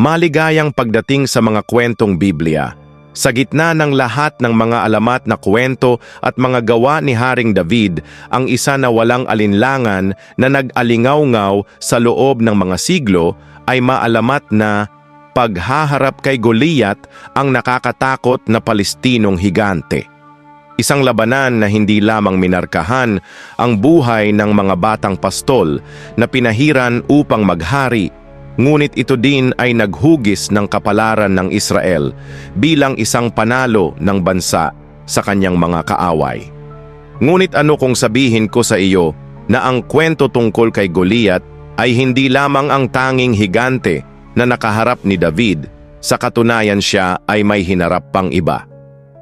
Maligayang pagdating sa mga kwentong Biblia. Sa gitna ng lahat ng mga alamat na kwento at mga gawa ni Haring David, ang isa na walang alinlangan na nag-alingaw-ngaw sa loob ng mga siglo ay maalamat na paghaharap kay Goliath ang nakakatakot na Palestinong higante. Isang labanan na hindi lamang minarkahan ang buhay ng mga batang pastol na pinahiran upang maghari, ngunit ito din ay naghugis ng kapalaran ng Israel bilang isang panalo ng bansa sa kanyang mga kaaway. Ngunit ano kung sabihin ko sa iyo na ang kwento tungkol kay Goliath ay hindi lamang ang tanging higante na nakaharap ni David, sa katunayan siya ay may hinarap pang iba.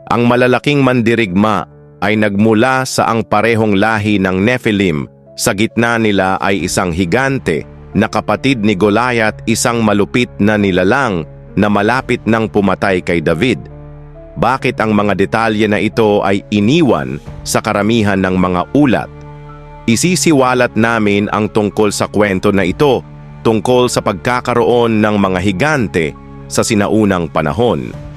Ang malalaking mandirigma ay nagmula sa ang parehong lahi ng Nephilim. Sa gitna nila ay isang higante na kapatid ni Goliath isang malupit na nilalang na malapit nang pumatay kay David. Bakit ang mga detalye na ito ay iniwan sa karamihan ng mga ulat? Isisiwalat namin ang tungkol sa kwento na ito tungkol sa pagkakaroon ng mga higante sa sinaunang panahon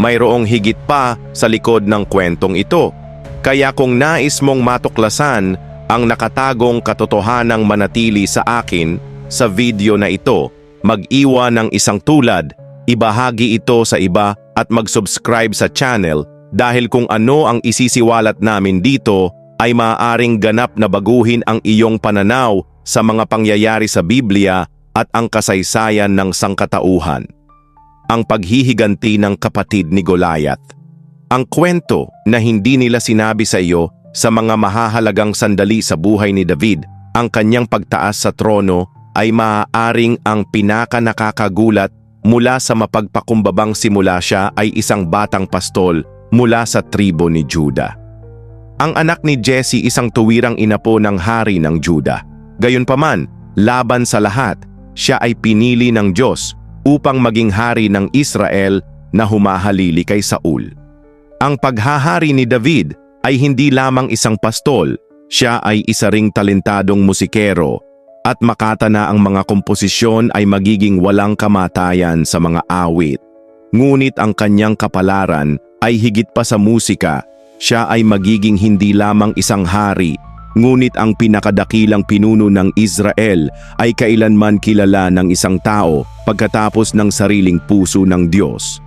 mayroong higit pa sa likod ng kwentong ito. Kaya kung nais mong matuklasan ang nakatagong katotohanang manatili sa akin sa video na ito, mag-iwan ng isang tulad, ibahagi ito sa iba at mag-subscribe sa channel dahil kung ano ang isisiwalat namin dito ay maaaring ganap na baguhin ang iyong pananaw sa mga pangyayari sa Biblia at ang kasaysayan ng sangkatauhan ang paghihiganti ng kapatid ni Goliath. Ang kwento na hindi nila sinabi sa iyo sa mga mahahalagang sandali sa buhay ni David, ang kanyang pagtaas sa trono ay maaaring ang pinaka nakakagulat mula sa mapagpakumbabang simula siya ay isang batang pastol mula sa tribo ni Juda. Ang anak ni Jesse isang tuwirang inapo ng hari ng Juda. Gayunpaman, laban sa lahat, siya ay pinili ng Diyos upang maging hari ng Israel na humahalili kay Saul. Ang paghahari ni David ay hindi lamang isang pastol, siya ay isa ring talentadong musikero at makata na ang mga komposisyon ay magiging walang kamatayan sa mga awit. Ngunit ang kanyang kapalaran ay higit pa sa musika, siya ay magiging hindi lamang isang hari Ngunit ang pinakadakilang pinuno ng Israel ay kailanman kilala ng isang tao pagkatapos ng sariling puso ng Diyos.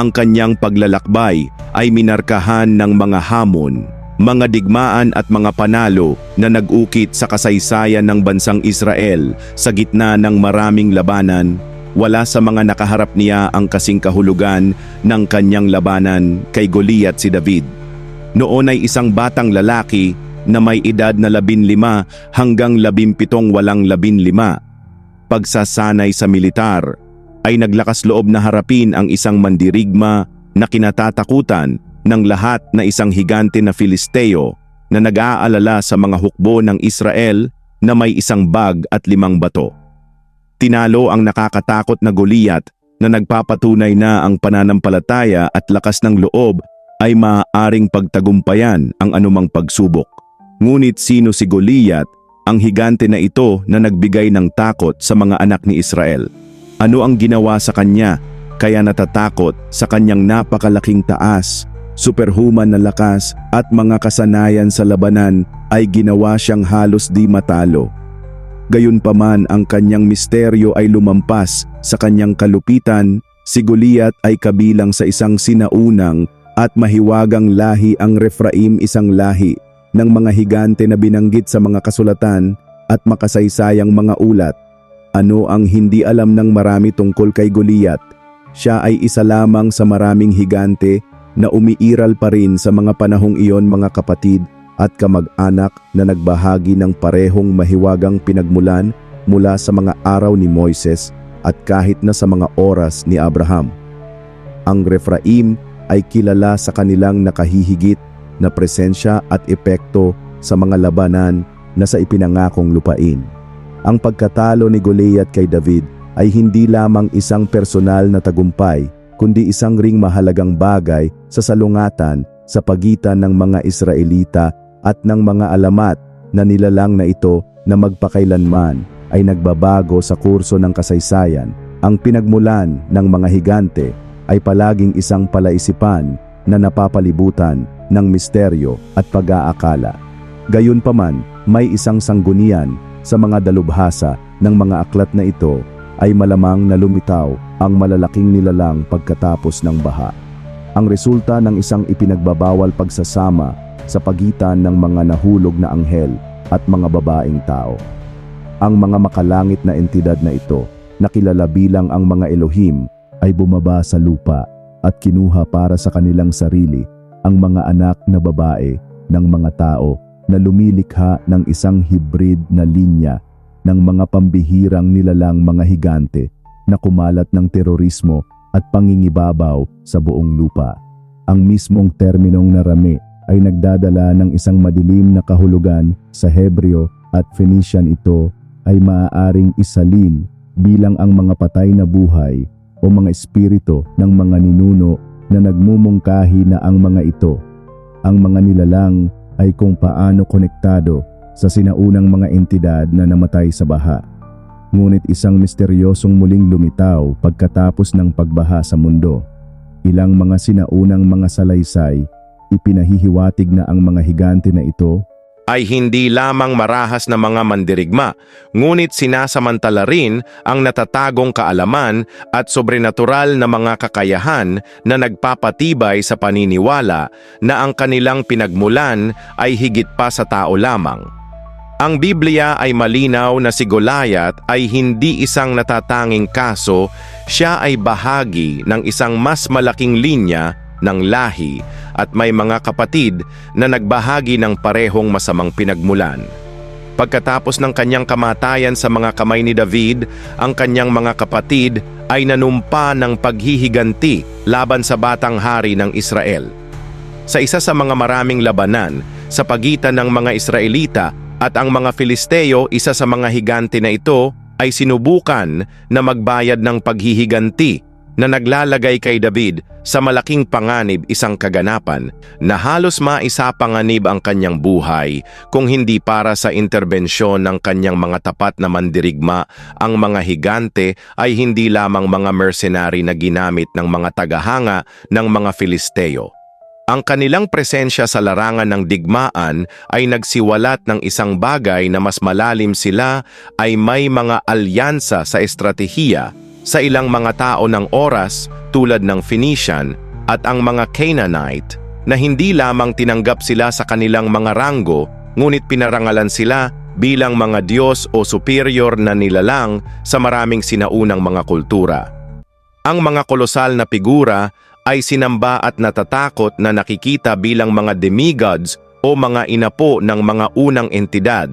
Ang kanyang paglalakbay ay minarkahan ng mga hamon, mga digmaan at mga panalo na nag-ukit sa kasaysayan ng bansang Israel sa gitna ng maraming labanan wala sa mga nakaharap niya ang kasing kahulugan ng kanyang labanan kay Goliath si David. Noon ay isang batang lalaki na may edad na labinlima hanggang labimpitong walang labinlima. Pagsasanay sa militar ay naglakas loob na harapin ang isang mandirigma na kinatatakutan ng lahat na isang higante na Filisteo na nag-aalala sa mga hukbo ng Israel na may isang bag at limang bato. Tinalo ang nakakatakot na Goliath na nagpapatunay na ang pananampalataya at lakas ng loob ay maaaring pagtagumpayan ang anumang pagsubok. Ngunit sino si Goliath, ang higante na ito na nagbigay ng takot sa mga anak ni Israel? Ano ang ginawa sa kanya kaya natatakot sa kanyang napakalaking taas, superhuman na lakas at mga kasanayan sa labanan ay ginawa siyang halos di matalo. Gayunpaman ang kanyang misteryo ay lumampas sa kanyang kalupitan, si Goliath ay kabilang sa isang sinaunang at mahiwagang lahi ang Refraim isang lahi ng mga higante na binanggit sa mga kasulatan at makasaysayang mga ulat. Ano ang hindi alam ng marami tungkol kay Goliath? Siya ay isa lamang sa maraming higante na umiiral pa rin sa mga panahong iyon mga kapatid at kamag-anak na nagbahagi ng parehong mahiwagang pinagmulan mula sa mga araw ni Moises at kahit na sa mga oras ni Abraham. Ang Refraim ay kilala sa kanilang nakahihigit na presensya at epekto sa mga labanan na sa ipinangakong lupain. Ang pagkatalo ni Goliath kay David ay hindi lamang isang personal na tagumpay, kundi isang ring mahalagang bagay sa salungatan sa pagitan ng mga Israelita at ng mga alamat na nilalang na ito na magpakailanman ay nagbabago sa kurso ng kasaysayan Ang pinagmulan ng mga higante ay palaging isang palaisipan na napapalibutan ng misteryo at pag-aakala. Gayunpaman, may isang sanggunian sa mga dalubhasa ng mga aklat na ito ay malamang na lumitaw ang malalaking nilalang pagkatapos ng baha. Ang resulta ng isang ipinagbabawal pagsasama sa pagitan ng mga nahulog na anghel at mga babaeng tao. Ang mga makalangit na entidad na ito, na kilala bilang ang mga Elohim, ay bumaba sa lupa at kinuha para sa kanilang sarili ang mga anak na babae ng mga tao na lumilikha ng isang hybrid na linya ng mga pambihirang nilalang mga higante na kumalat ng terorismo at pangingibabaw sa buong lupa. Ang mismong terminong narami ay nagdadala ng isang madilim na kahulugan sa Hebreo at Phoenician ito ay maaaring isalin bilang ang mga patay na buhay o mga espiritu ng mga ninuno na nagmumungkahi na ang mga ito. Ang mga nilalang ay kung paano konektado sa sinaunang mga entidad na namatay sa baha. Ngunit isang misteryosong muling lumitaw pagkatapos ng pagbaha sa mundo. Ilang mga sinaunang mga salaysay, ipinahihiwatig na ang mga higante na ito ay hindi lamang marahas na mga mandirigma, ngunit sinasamantala rin ang natatagong kaalaman at sobrenatural na mga kakayahan na nagpapatibay sa paniniwala na ang kanilang pinagmulan ay higit pa sa tao lamang. Ang Biblia ay malinaw na si Goliath ay hindi isang natatanging kaso, siya ay bahagi ng isang mas malaking linya ng lahi at may mga kapatid na nagbahagi ng parehong masamang pinagmulan. Pagkatapos ng kanyang kamatayan sa mga kamay ni David, ang kanyang mga kapatid ay nanumpa ng paghihiganti laban sa batang hari ng Israel. Sa isa sa mga maraming labanan sa pagitan ng mga Israelita at ang mga Filisteo, isa sa mga higante na ito ay sinubukan na magbayad ng paghihiganti na naglalagay kay David sa malaking panganib isang kaganapan na halos maisapanganib ang kanyang buhay kung hindi para sa interbensyon ng kanyang mga tapat na mandirigma ang mga higante ay hindi lamang mga mercenary na ginamit ng mga tagahanga ng mga Filisteo. Ang kanilang presensya sa larangan ng digmaan ay nagsiwalat ng isang bagay na mas malalim sila ay may mga alyansa sa estratehiya sa ilang mga tao ng oras tulad ng Phoenician at ang mga Canaanite na hindi lamang tinanggap sila sa kanilang mga ranggo ngunit pinarangalan sila bilang mga Diyos o superior na nilalang sa maraming sinaunang mga kultura. Ang mga kolosal na figura ay sinamba at natatakot na nakikita bilang mga demigods o mga inapo ng mga unang entidad.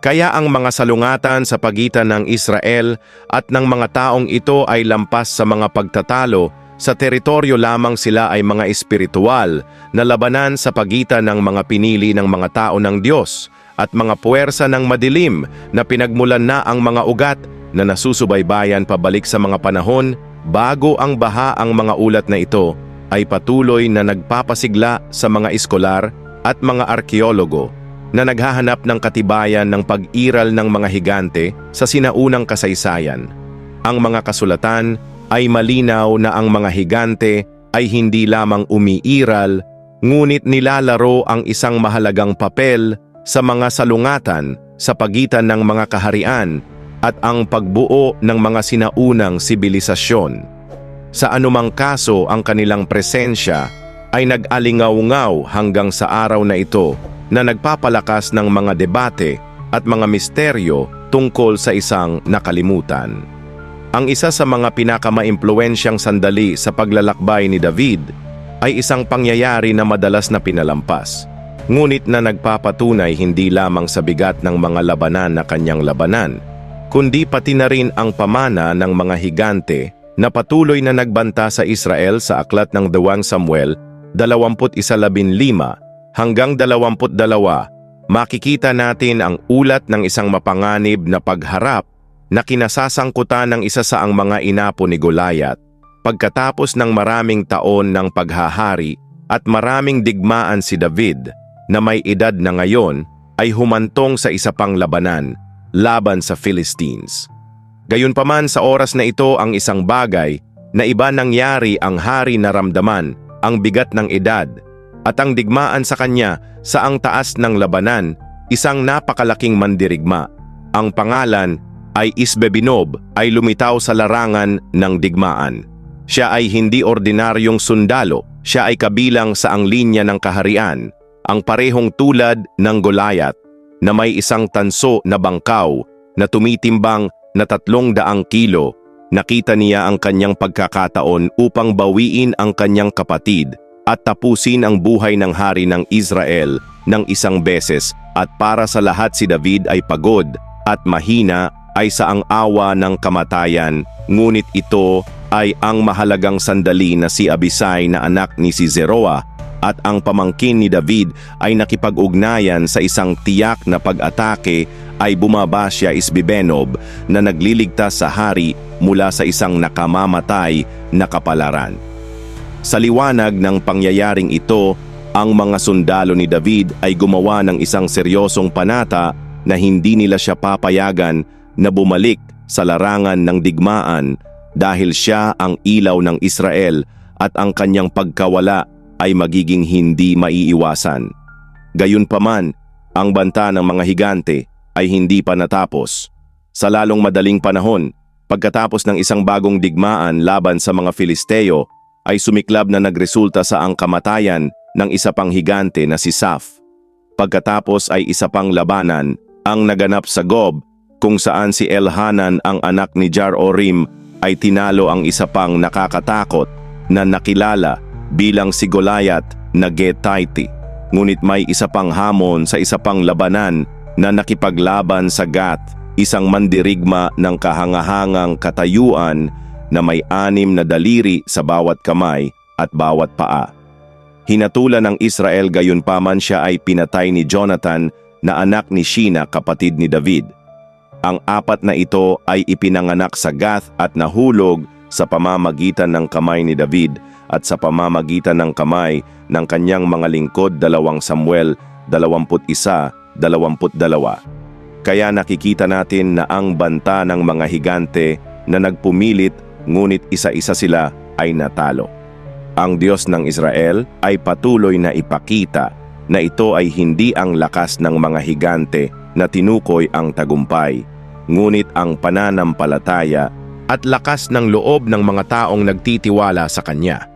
Kaya ang mga salungatan sa pagitan ng Israel at ng mga taong ito ay lampas sa mga pagtatalo, sa teritoryo lamang sila ay mga espiritual na labanan sa pagitan ng mga pinili ng mga tao ng Diyos at mga puwersa ng madilim na pinagmulan na ang mga ugat na nasusubaybayan pabalik sa mga panahon bago ang baha ang mga ulat na ito ay patuloy na nagpapasigla sa mga eskolar at mga arkeologo na naghahanap ng katibayan ng pag-iral ng mga higante sa sinaunang kasaysayan. Ang mga kasulatan ay malinaw na ang mga higante ay hindi lamang umiiral, ngunit nilalaro ang isang mahalagang papel sa mga salungatan sa pagitan ng mga kaharian at ang pagbuo ng mga sinaunang sibilisasyon. Sa anumang kaso ang kanilang presensya ay nag-alingaw-ngaw hanggang sa araw na ito na nagpapalakas ng mga debate at mga misteryo tungkol sa isang nakalimutan. Ang isa sa mga pinakamaimpluensyang sandali sa paglalakbay ni David ay isang pangyayari na madalas na pinalampas, ngunit na nagpapatunay hindi lamang sa bigat ng mga labanan na kanyang labanan, kundi pati na rin ang pamana ng mga higante na patuloy na nagbanta sa Israel sa aklat ng Dawang Samuel 21.15 hanggang 22, makikita natin ang ulat ng isang mapanganib na pagharap na kinasasangkutan ng isa sa ang mga inapo ni Goliath. Pagkatapos ng maraming taon ng paghahari at maraming digmaan si David na may edad na ngayon ay humantong sa isa pang labanan laban sa Philistines. Gayunpaman sa oras na ito ang isang bagay na iba nangyari ang hari na ramdaman, ang bigat ng edad, at ang digmaan sa kanya sa ang taas ng labanan, isang napakalaking mandirigma. Ang pangalan ay Isbebinob ay lumitaw sa larangan ng digmaan. Siya ay hindi ordinaryong sundalo, siya ay kabilang sa ang linya ng kaharian, ang parehong tulad ng Goliath na may isang tanso na bangkaw na tumitimbang na tatlong daang kilo. Nakita niya ang kanyang pagkakataon upang bawiin ang kanyang kapatid at tapusin ang buhay ng hari ng Israel ng isang beses at para sa lahat si David ay pagod at mahina ay sa ang awa ng kamatayan, ngunit ito ay ang mahalagang sandali na si Abisai na anak ni si Zeroa at ang pamangkin ni David ay nakipag-ugnayan sa isang tiyak na pag-atake ay bumaba siya Isbibenob na nagliligtas sa hari mula sa isang nakamamatay na kapalaran. Sa liwanag ng pangyayaring ito, ang mga sundalo ni David ay gumawa ng isang seryosong panata na hindi nila siya papayagan na bumalik sa larangan ng digmaan dahil siya ang ilaw ng Israel at ang kanyang pagkawala ay magiging hindi maiiwasan. Gayunpaman, ang banta ng mga higante ay hindi pa natapos. Sa lalong madaling panahon, pagkatapos ng isang bagong digmaan laban sa mga Filisteo, ay sumiklab na nagresulta sa ang kamatayan ng isa pang higante na si Saf. Pagkatapos ay isa pang labanan ang naganap sa Gob kung saan si Elhanan ang anak ni Jar-Orim ay tinalo ang isa pang nakakatakot na nakilala bilang si Goliath na Getaiti. Ngunit may isa pang hamon sa isa pang labanan na nakipaglaban sa Gath, isang mandirigma ng kahangahangang katayuan na may anim na daliri sa bawat kamay at bawat paa. Hinatulan ng Israel gayunpaman siya ay pinatay ni Jonathan na anak ni Shina kapatid ni David. Ang apat na ito ay ipinanganak sa Gath at nahulog sa pamamagitan ng kamay ni David at sa pamamagitan ng kamay ng kanyang mga lingkod dalawang Samuel 21-22. Kaya nakikita natin na ang banta ng mga higante na nagpumilit ngunit isa-isa sila ay natalo. Ang Diyos ng Israel ay patuloy na ipakita na ito ay hindi ang lakas ng mga higante na tinukoy ang tagumpay, ngunit ang pananampalataya at lakas ng loob ng mga taong nagtitiwala sa Kanya.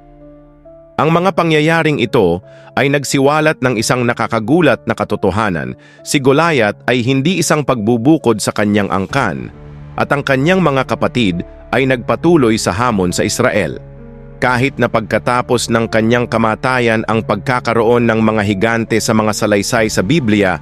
Ang mga pangyayaring ito ay nagsiwalat ng isang nakakagulat na katotohanan. Si Goliath ay hindi isang pagbubukod sa kanyang angkan at ang kanyang mga kapatid ay nagpatuloy sa hamon sa Israel. Kahit na pagkatapos ng kanyang kamatayan ang pagkakaroon ng mga higante sa mga salaysay sa Biblia,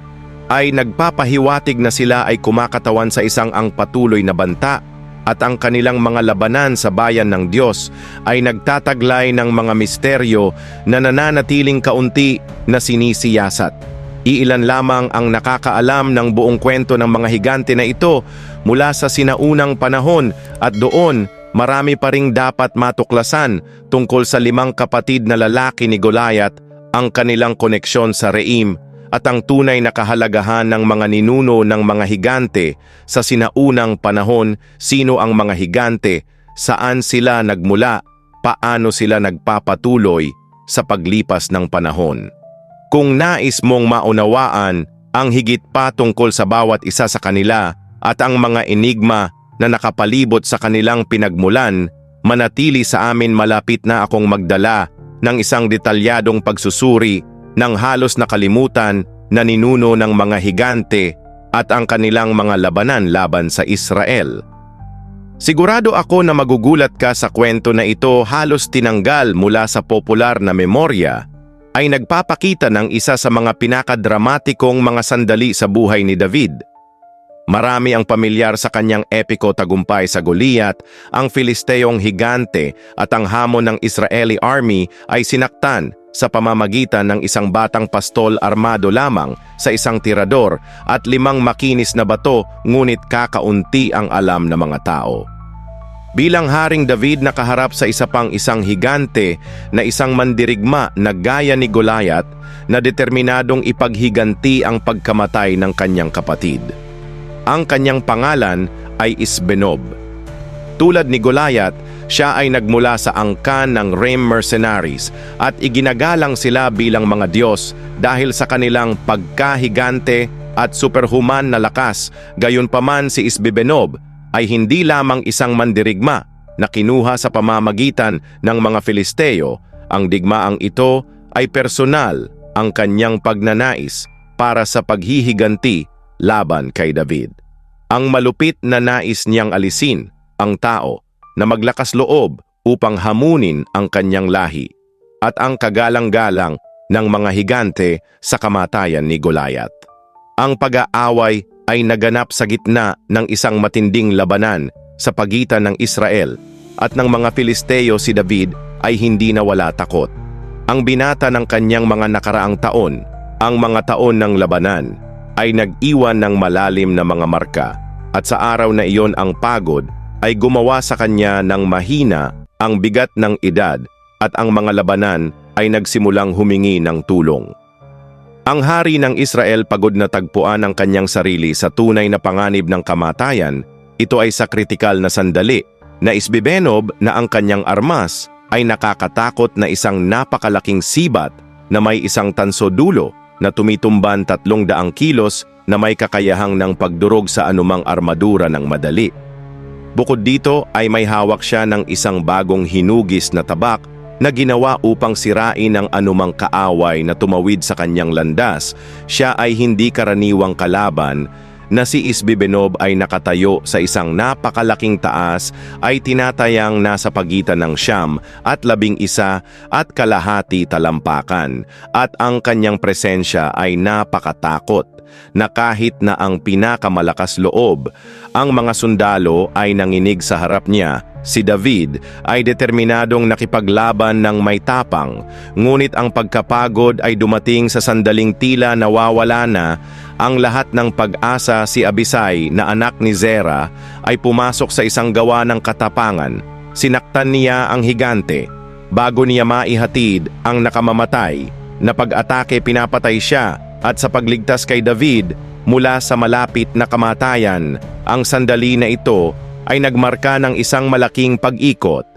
ay nagpapahiwatig na sila ay kumakatawan sa isang ang patuloy na banta at ang kanilang mga labanan sa bayan ng Diyos ay nagtataglay ng mga misteryo na nananatiling kaunti na sinisiyasat. Iilan lamang ang nakakaalam ng buong kwento ng mga higante na ito mula sa sinaunang panahon at doon marami pa ring dapat matuklasan tungkol sa limang kapatid na lalaki ni Goliath, ang kanilang koneksyon sa Reim at ang tunay na kahalagahan ng mga ninuno ng mga higante sa sinaunang panahon, sino ang mga higante, saan sila nagmula, paano sila nagpapatuloy sa paglipas ng panahon. Kung nais mong maunawaan ang higit pa tungkol sa bawat isa sa kanila at ang mga enigma na nakapalibot sa kanilang pinagmulan, manatili sa amin malapit na akong magdala ng isang detalyadong pagsusuri ng halos nakalimutan na ninuno ng mga higante at ang kanilang mga labanan laban sa Israel. Sigurado ako na magugulat ka sa kwento na ito halos tinanggal mula sa popular na memorya ay nagpapakita ng isa sa mga pinakadramatikong mga sandali sa buhay ni David. Marami ang pamilyar sa kanyang epiko tagumpay sa Goliath, ang Filisteyong higante at ang hamon ng Israeli army ay sinaktan sa pamamagitan ng isang batang pastol armado lamang sa isang tirador at limang makinis na bato ngunit kakaunti ang alam ng mga tao. Bilang Haring David nakaharap sa isa pang isang higante na isang mandirigma na gaya ni Goliath na determinadong ipaghiganti ang pagkamatay ng kanyang kapatid. Ang kanyang pangalan ay Isbenob. Tulad ni Goliath, siya ay nagmula sa angkan ng Rem mercenaries at iginagalang sila bilang mga Diyos dahil sa kanilang pagkahigante at superhuman na lakas. Gayunpaman si Isbibenob ay hindi lamang isang mandirigma na kinuha sa pamamagitan ng mga Filisteo. Ang digmaang ito ay personal ang kanyang pagnanais para sa paghihiganti laban kay David. Ang malupit na nais niyang alisin ang tao na maglakas loob upang hamunin ang kanyang lahi at ang kagalang-galang ng mga higante sa kamatayan ni Goliath. Ang pag-aaway ay naganap sa gitna ng isang matinding labanan sa pagitan ng Israel at ng mga Filisteo si David ay hindi nawala takot. Ang binata ng kanyang mga nakaraang taon, ang mga taon ng labanan, ay nag-iwan ng malalim na mga marka at sa araw na iyon ang pagod ay gumawa sa kanya ng mahina ang bigat ng edad at ang mga labanan ay nagsimulang humingi ng tulong. Ang hari ng Israel pagod na tagpuan ang kanyang sarili sa tunay na panganib ng kamatayan, ito ay sa kritikal na sandali na isbibenob na ang kanyang armas ay nakakatakot na isang napakalaking sibat na may isang tanso dulo na tumitumban tatlong daang kilos na may kakayahang ng pagdurog sa anumang armadura ng madali. Bukod dito ay may hawak siya ng isang bagong hinugis na tabak na ginawa upang sirain ang anumang kaaway na tumawid sa kanyang landas. Siya ay hindi karaniwang kalaban na si Isbibenob ay nakatayo sa isang napakalaking taas ay tinatayang nasa pagitan ng siyam at labing isa at kalahati talampakan. At ang kanyang presensya ay napakatakot na kahit na ang pinakamalakas loob, ang mga sundalo ay nanginig sa harap niya, si David ay determinadong nakipaglaban ng may tapang, ngunit ang pagkapagod ay dumating sa sandaling tila nawawala na ang lahat ng pag-asa si Abisai na anak ni Zera ay pumasok sa isang gawa ng katapangan. Sinaktan niya ang higante. Bago niya maihatid ang nakamamatay, na pag-atake pinapatay siya at sa pagligtas kay David mula sa malapit na kamatayan, ang sandali na ito ay nagmarka ng isang malaking pag-ikot.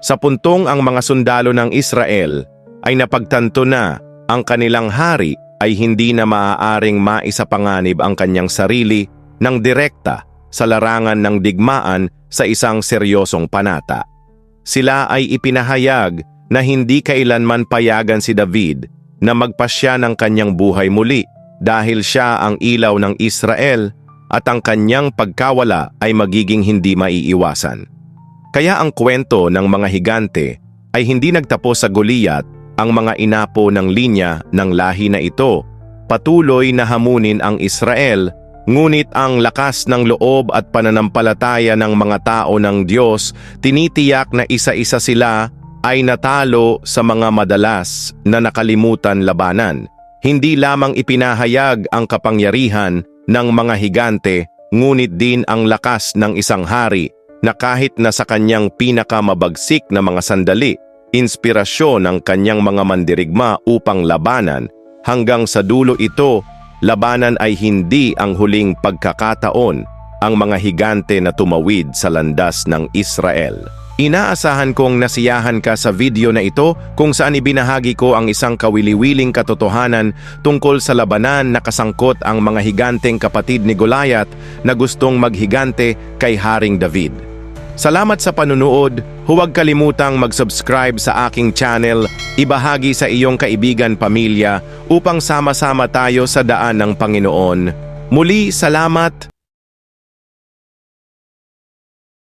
Sa puntong ang mga sundalo ng Israel ay napagtanto na ang kanilang hari ay hindi na maaaring maisapanganib ang kanyang sarili ng direkta sa larangan ng digmaan sa isang seryosong panata. Sila ay ipinahayag na hindi kailanman payagan si David na magpasya ng kanyang buhay muli dahil siya ang ilaw ng Israel at ang kanyang pagkawala ay magiging hindi maiiwasan. Kaya ang kwento ng mga higante ay hindi nagtapos sa Goliath ang mga inapo ng linya ng lahi na ito. Patuloy na hamunin ang Israel, ngunit ang lakas ng loob at pananampalataya ng mga tao ng Diyos tinitiyak na isa-isa sila ay natalo sa mga madalas na nakalimutan labanan. Hindi lamang ipinahayag ang kapangyarihan ng mga higante, ngunit din ang lakas ng isang hari na kahit na sa kanyang pinakamabagsik na mga sandali, inspirasyon ng kanyang mga mandirigma upang labanan, hanggang sa dulo ito, labanan ay hindi ang huling pagkakataon ang mga higante na tumawid sa landas ng Israel. Inaasahan kong nasiyahan ka sa video na ito kung saan ibinahagi ko ang isang kawili-wiling katotohanan tungkol sa labanan na kasangkot ang mga higanteng kapatid ni Goliath na gustong maghigante kay Haring David. Salamat sa panunood, huwag kalimutang mag-subscribe sa aking channel, ibahagi sa iyong kaibigan pamilya upang sama-sama tayo sa daan ng Panginoon. Muli, salamat!